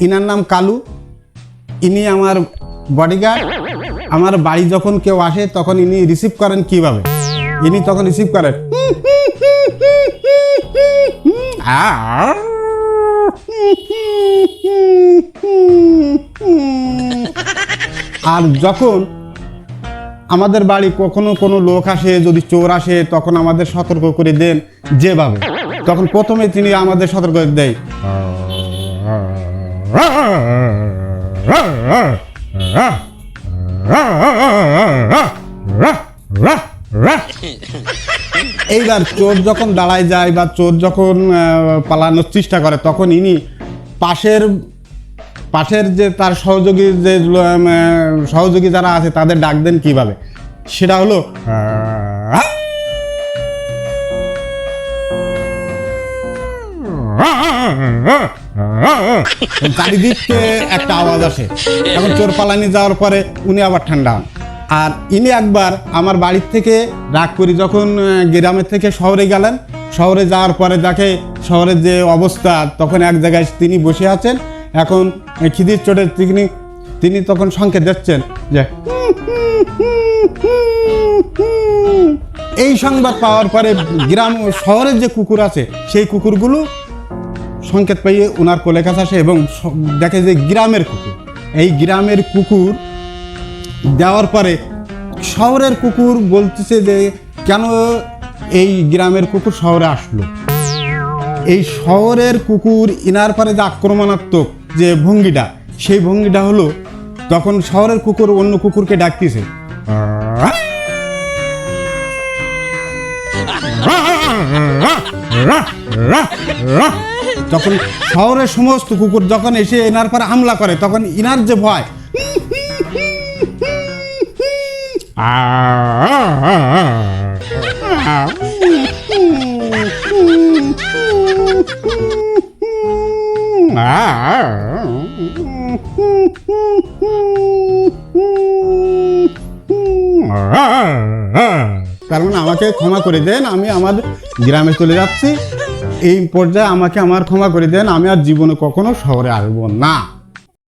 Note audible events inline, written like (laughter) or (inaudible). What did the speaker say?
Inner নাম কালু। ইনি আমার বডিগার্ড আমার বাড়ি যখন কেউ আসে, তখন ইনি রিসিভ করেন কীভাবে? ইনি তখন রিসিভ করেন। আর যখন আমাদের বাড়ি কখনো কোনো লোক আসে, যদি চোর আসে, তখন আমাদের সতর্ক করে দেন যেভাবে। তখন প্রথমে তিনি আমাদের সতর্ক দেয়। এইবার চোর যখন দাঁড়ায় যায় বা চোর যখন পালানোর চেষ্টা করে, তখন ইনি পাশের পাশের যে তার সহযোগী যে সহযোগী যারা আছে, তাদের ডাক দেন কীভাবে? সেটা হলো (laughs) চারিদিকে একটা আওয়াজ আসে। এখন চোর পালানি যাওয়ার পরে উনি আবার ঠান্ডা আর ইনি একবার আমার বাড়ির থেকে রাগ করি যখন গ্রামের থেকে শহরে গেলেন, শহরে যাওয়ার পরে দেখে শহরের যে অবস্থা, তখন এক জায়গায় তিনি বসে আছেন। এখন খিদির চোটে তিনি তিনি তখন সংকেত দিচ্ছেন যে, এই সংবাদ পাওয়ার পরে গ্রাম, শহরের যে কুকুর আছে, সেই কুকুরগুলো সংকেত পাইয়ে ওনার কোলে কাছে আসে এবং দেখে যে গ্রামের কুকুর। এই গ্রামের কুকুর দেওয়ার পরে শহরের কুকুর বলতেছে যে, কেন এই গ্রামের কুকুর শহরে আসলো? এই শহরের কুকুর ইনার পরে যে আক্রমণাত্মক যে ভঙ্গিটা, সেই ভঙ্গিটা হলো, তখন শহরের কুকুর অন্য কুকুরকে ডাকতেছে। তখন শহরের সমস্ত কুকুর যখন এসে এনার পরে হামলা করে তখন ইনার যে ভয় কারণ আমাকে ক্ষমা করে দেন, আমি আমার গ্রামে চলে যাচ্ছি। এই পর্যায়ে আমাকে আমার ক্ষমা করে দেন, আমি আর জীবনে কখনো শহরে আসব না।